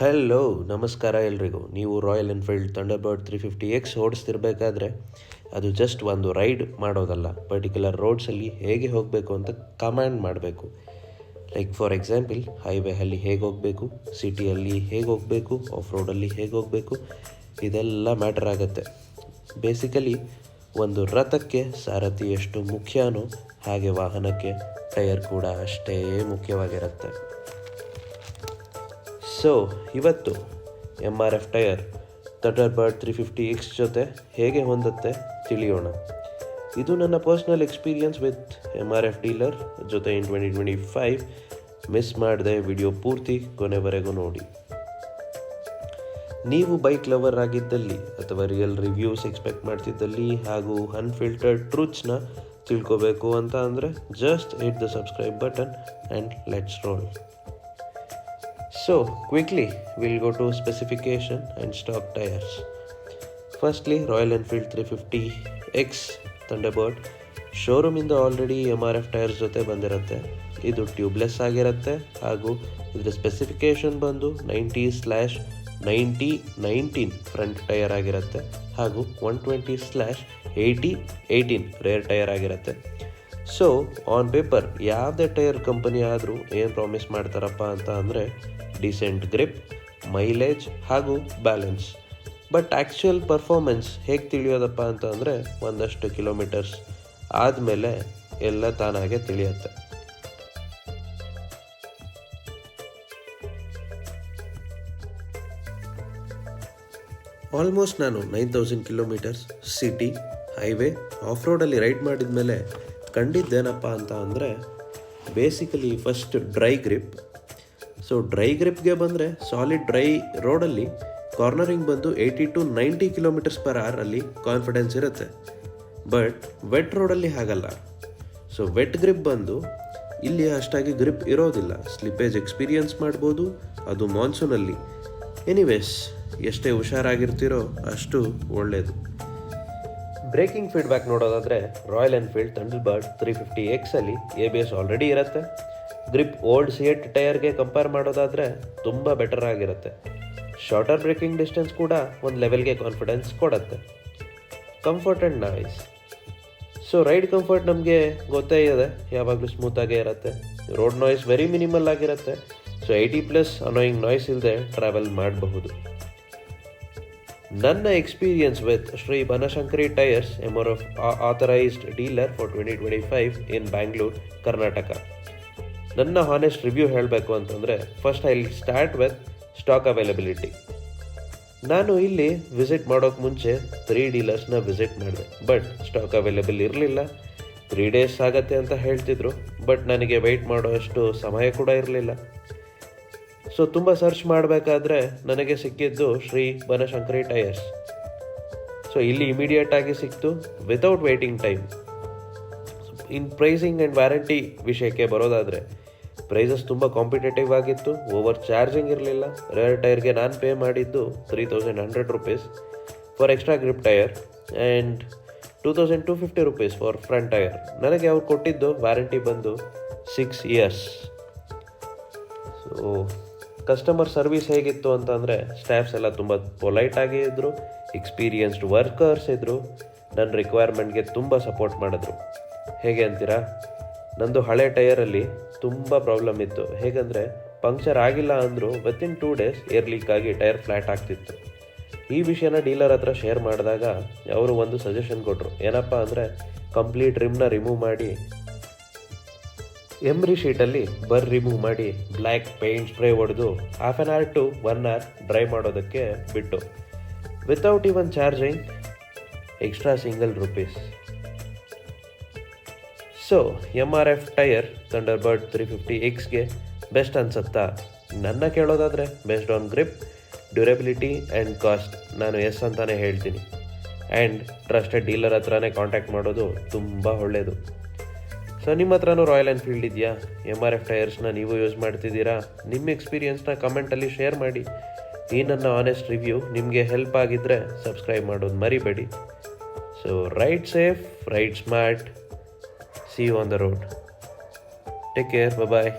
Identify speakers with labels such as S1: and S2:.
S1: Hello ನಮಸ್ಕಾರ ಎಲ್ರಿಗೂ. ನೀವು Royal Enfield Thunderbird three fifty X ಓಡಿಸ್ತಿರ್ಬೇಕಾದ್ರೆ ಅದು ಜಸ್ಟ್ ಒಂದು ರೈಡ್ ಮಾಡೋದಲ್ಲ. ಪರ್ಟಿಕ್ಯುಲರ್ ರೋಡ್ಸಲ್ಲಿ ಹೇಗೆ ಹೋಗಬೇಕು ಅಂತ ಕಮ್ಯಾಂಡ್ ಮಾಡಬೇಕು. ಲೈಕ್ ಫಾರ್ ಎಕ್ಸಾಂಪಲ್ ಹೈವೇಯಲ್ಲಿ ಹೇಗೆ ಹೋಗಬೇಕು ಸಿಟಿಯಲ್ಲಿ ಹೇಗೆ ಹೋಗಬೇಕು ಆಫ್ ರೋಡಲ್ಲಿ ಹೇಗೆ ಹೋಗಬೇಕು, ಇದೆಲ್ಲ ಮ್ಯಾಟರ್ ಆಗುತ್ತೆ. ಬೇಸಿಕಲಿ ಒಂದು ರಥಕ್ಕೆ ಸಾರಥಿ ಎಷ್ಟು ಮುಖ್ಯನೋ ಹಾಗೆ ವಾಹನಕ್ಕೆ ಟೈರ್ ಕೂಡ ಅಷ್ಟೇ ಮುಖ್ಯವಾಗಿರುತ್ತೆ. ಸೊ ಇವತ್ತು M R F tyre Thunderbird three fifty X ಜೊತೆ ಹೇಗೆ ಹೊಂದುತ್ತೆ ತಿಳಿಯೋಣ. ಇದು ನನ್ನ personal experience with M R F dealer ಜೊತೆ in twenty twenty five miss ಮಾಡದೆ ವಿಡಿಯೋ ಪೂರ್ತಿ ಕೊನೆವರೆಗೂ ನೋಡಿ. ನೀವು ಬೈಕ್ ಲವರ್ ಆಗಿದ್ದಲ್ಲಿ ಅಥವಾ ರಿಯಲ್ ರಿವ್ಯೂಸ್ ಎಕ್ಸ್ಪೆಕ್ಟ್ ಮಾಡ್ತಿದ್ದಲ್ಲಿ ಹಾಗೂ ಅನ್ಫಿಲ್ಟರ್ಡ್ ಟ್ರೂತ್ಸ್ನ ತಿಳ್ಕೋಬೇಕು ಅಂತ ಅಂದರೆ just hit the subscribe button and let's roll So, quickly, we'll go to specification and stock tires. Firstly, Royal Enfield 350X Thunderbird. ಶೋರೂಮಿಂದ already M R F tyres ಜೊತೆ ಬಂದಿರುತ್ತೆ. ಇದು tubeless ಆಗಿರುತ್ತೆ ಹಾಗೂ ಇದರ ಸ್ಪೆಸಿಫಿಕೇಶನ್ ಬಂದು ninety slash ninety nineteen front tyre ಆಗಿರುತ್ತೆ ಹಾಗೂ one twenty slash eighty eighteen rear tyre ಆಗಿರುತ್ತೆ. ಸೊ ಆನ್ ಪೇಪರ್ ಯಾವುದೇ ಟೈರ್ ಕಂಪನಿ ಆದರೂ ಏನು ಪ್ರಾಮಿಸ್ ಮಾಡ್ತಾರಪ್ಪ ಅಂತ ಅಂದರೆ ಡಿಸೆಂಟ್ ಗ್ರಿಪ್ ಮೈಲೇಜ್ ಹಾಗೂ ಬ್ಯಾಲೆನ್ಸ್ ಬಟ್ ಆ್ಯಕ್ಚುಯಲ್ ಪರ್ಫಾರ್ಮೆನ್ಸ್ ಹೇಗೆ ತಿಳಿಯೋದಪ್ಪ ಅಂತ ಅಂದರೆ ಒಂದಷ್ಟು ಕಿಲೋಮೀಟರ್ಸ್ ಆದಮೇಲೆ ಎಲ್ಲ ತಾನಾಗೆ ತಿಳಿಯುತ್ತೆ. ಆಲ್ಮೋಸ್ಟ್ ನಾನು nine thousand kilometres city highway off ರೋಡಲ್ಲಿ ರೈಡ್ ಮಾಡಿದ ಮೇಲೆ ಕಂಡಿದ್ದೇನಪ್ಪ ಅಂತ ಅಂದರೆ basically first dry grip so dry ಗ್ರಿಪ್ಗೆ ಬಂದರೆ ಸಾಲಿಡ್ ಡ್ರೈ ರೋಡಲ್ಲಿ ಕಾರ್ನರಿಂಗ್ ಬಂದು eighty to ninety kilometres per ಅವರಲ್ಲಿ ಕಾನ್ಫಿಡೆನ್ಸ್ ಇರುತ್ತೆ. ಬಟ್ ವೆಟ್ ರೋಡಲ್ಲಿ ಹಾಗಲ್ಲ. ಸೊ ವೆಟ್ ಗ್ರಿಪ್ ಬಂದು ಇಲ್ಲಿ ಅಷ್ಟಾಗಿ ಗ್ರಿಪ್ ಇರೋದಿಲ್ಲ. ಸ್ಲಿಪೇಜ್ ಎಕ್ಸ್ಪೀರಿಯನ್ಸ್ ಮಾಡ್ಬೋದು, ಅದು ಮಾನ್ಸೂನಲ್ಲಿ ಎನಿವೇಸ್ ಎಷ್ಟೇ ಹುಷಾರಾಗಿರ್ತೀರೋ ಅಷ್ಟು ಒಳ್ಳೆಯದು ಬ್ರೇಕಿಂಗ್ ಫೀಡ್ಬ್ಯಾಕ್ ನೋಡೋದಾದರೆ Royal Enfield Thunderbird three fifty ಎಕ್ಸಲ್ಲಿ A B S already ಇರುತ್ತೆ. ಗ್ರಿಪ್ ಓಲ್ಡ್ ಸಿಯೆಟ್ ಟೈರ್ಗೆ ಕಂಪೇರ್ ಮಾಡೋದಾದರೆ ತುಂಬ ಬೆಟರ್ ಆಗಿರುತ್ತೆ. ಶಾರ್ಟರ್ ಬ್ರೇಕಿಂಗ್ ಡಿಸ್ಟೆನ್ಸ್ ಕೂಡ ಒಂದು ಲೆವೆಲ್ಗೆ ಕಾನ್ಫಿಡೆನ್ಸ್ ಕೊಡುತ್ತೆ. Comfort and noise so ride comfort ನಮಗೆ ಗೊತ್ತೇ ಇದೆ. ಯಾವಾಗಲೂ ಸ್ಮೂತಾಗೇ ಇರುತ್ತೆ. ರೋಡ್ ನಾಯ್ಸ್ ವೆರಿ ಮಿನಿಮಲ್ ಆಗಿರುತ್ತೆ. So eighty plus annoying noise ಇಲ್ಲದೆ ಟ್ರಾವೆಲ್ ಮಾಡಬಹುದು. ನನ್ನ experience with Shri Banashankari tyres M R F authorised dealer for twenty twenty five in Bangalore Karnataka ನನ್ನ ಹಾನೆಸ್ಟ್ ರಿವ್ಯೂ ಹೇಳಬೇಕು ಅಂತಂದರೆ first I start with stock availability ನಾನು ಇಲ್ಲಿ visit ಮಾಡೋಕ್ಕೆ ಮುಂಚೆ ತ್ರೀ ಡೀಲರ್ಸ್ನ ವಿಸಿಟ್ ಮಾಡಿದೆ. ಬಟ್ ಸ್ಟಾಕ್ ಅವೈಲೇಬಲ್ ಇರಲಿಲ್ಲ. ತ್ರೀ ಡೇಸ್ ಆಗತ್ತೆ ಅಂತ ಹೇಳ್ತಿದ್ರು. ಬಟ್ ನನಗೆ ವೆಯ್ಟ್ ಮಾಡೋ ಅಷ್ಟು ಸಮಯ ಕೂಡ ಇರಲಿಲ್ಲ. ಸೊ ತುಂಬ ಸರ್ಚ್ ಮಾಡಬೇಕಾದ್ರೆ ನನಗೆ ಸಿಕ್ಕಿದ್ದು ಶ್ರೀ ಬನಶಂಕರಿ ಟೈರ್ಸ್. ಸೊ ಇಲ್ಲಿ ಇಮಿಡಿಯೇಟ್ ಆಗಿ ಸಿಕ್ತು without waiting time in pricing and warranty ವಿಷಯಕ್ಕೆ ಬರೋದಾದರೆ ಪ್ರೈಸಸ್ ತುಂಬ ಕಾಂಪಿಟೇಟಿವ್ ಆಗಿತ್ತು ಓವರ್ ಚಾರ್ಜಿಂಗ್ ಇರಲಿಲ್ಲ ರೇರ್ ಟೈರ್ಗೆ ನಾನು ಪೇ ಮಾಡಿದ್ದು three thousand hundred rupees for extra grip tyre and two thousand two fifty rupees for front tyre ನನಗೆ ಅವ್ರು ಕೊಟ್ಟಿದ್ದು ವ್ಯಾರಂಟಿ ಬಂದು six years so customer service ಹೇಗಿತ್ತು ಅಂತಂದರೆ ಸ್ಟಾಫ್ಸ್ ಎಲ್ಲ ತುಂಬ ಪೊಲೈಟಾಗಿ ಇದ್ದರು ಎಕ್ಸ್ಪೀರಿಯನ್ಸ್ಡ್ ವರ್ಕರ್ಸ್ ಇದ್ದರು ನನ್ನ ರಿಕ್ವೈರ್ಮೆಂಟ್ಗೆ ತುಂಬ ಸಪೋರ್ಟ್ ಮಾಡಿದ್ರು. ಹೇಗೆ ಅಂತೀರಾ? ನಂದು ಹಳೆ ಟೈಯರಲ್ಲಿ ತುಂಬ ಪ್ರಾಬ್ಲಮ್ ಇತ್ತು. ಹೇಗಂದರೆ ಪಂಕ್ಚರ್ ಆಗಿಲ್ಲ ಅಂದರೂ ವಿತಿನ್ ಟೂ ಡೇಸ್ ಏರ್ ಆಗಿ ಟೈರ್ ಫ್ಲ್ಯಾಟ್ ಆಗ್ತಿತ್ತು. ಈ ವಿಷಯನ ಡೀಲರ್ ಹತ್ರ ಶೇರ್ ಮಾಡಿದಾಗ ಅವರು ಒಂದು ಸಜೆಷನ್ ಕೊಟ್ಟರು ಏನಪ್ಪ ಅಂದರೆ ಕಂಪ್ಲೀಟ್ ರಿಮ್ನ ರಿಮೂವ್ ಮಾಡಿ ಎಮ್ರಿ ಶೀಟಲ್ಲಿ ಬರ್ ರಿಮೂವ್ ಮಾಡಿ ಬ್ಲ್ಯಾಕ್ ಪೇಂಟ್ ಸ್ಪ್ರೇ ಹೊಡೆದು half an hour to one hour dry ಮಾಡೋದಕ್ಕೆ ಬಿಟ್ಟು. Without even charging extra single rupees so M R F tyre Thunderbird three fifty ಎಕ್ಸ್ಗೆ best ಅನ್ಸುತ್ತಾ? ನನ್ನ ಕೇಳೋದಾದರೆ best on grip durability and cost ನಾನು yes ಅಂತಲೇ ಹೇಳ್ತೀನಿ. And trusted dealer ಹತ್ರನೇ contact ಮಾಡೋದು ತುಂಬ ಒಳ್ಳೆಯದು ಸೊ ನಿಮ್ಮ ಹತ್ರನೂ ರಾಯಲ್ ಎನ್ಫೀಲ್ಡ್ ಇದೆಯಾ? ಎಂ ಆರ್ ಎಫ್ ಟೈರ್ಸ್ನ ನೀವು ಯೂಸ್ ಮಾಡ್ತಿದ್ದೀರಾ? ನಿಮ್ಮ ಎಕ್ಸ್ಪೀರಿಯನ್ಸ್ನ ಕಮೆಂಟಲ್ಲಿ ಶೇರ್ ಮಾಡಿ. ಈ ನನ್ನ ಆನೆಸ್ಟ್ ರಿವ್ಯೂ ನಿಮಗೆ ಹೆಲ್ಪ್ ಆಗಿದ್ದರೆ ಸಬ್ಸ್ಕ್ರೈಬ್ ಮಾಡೋದು ಮರಿಬೇಡಿ. So ride safe ride smart see you on the road take care bye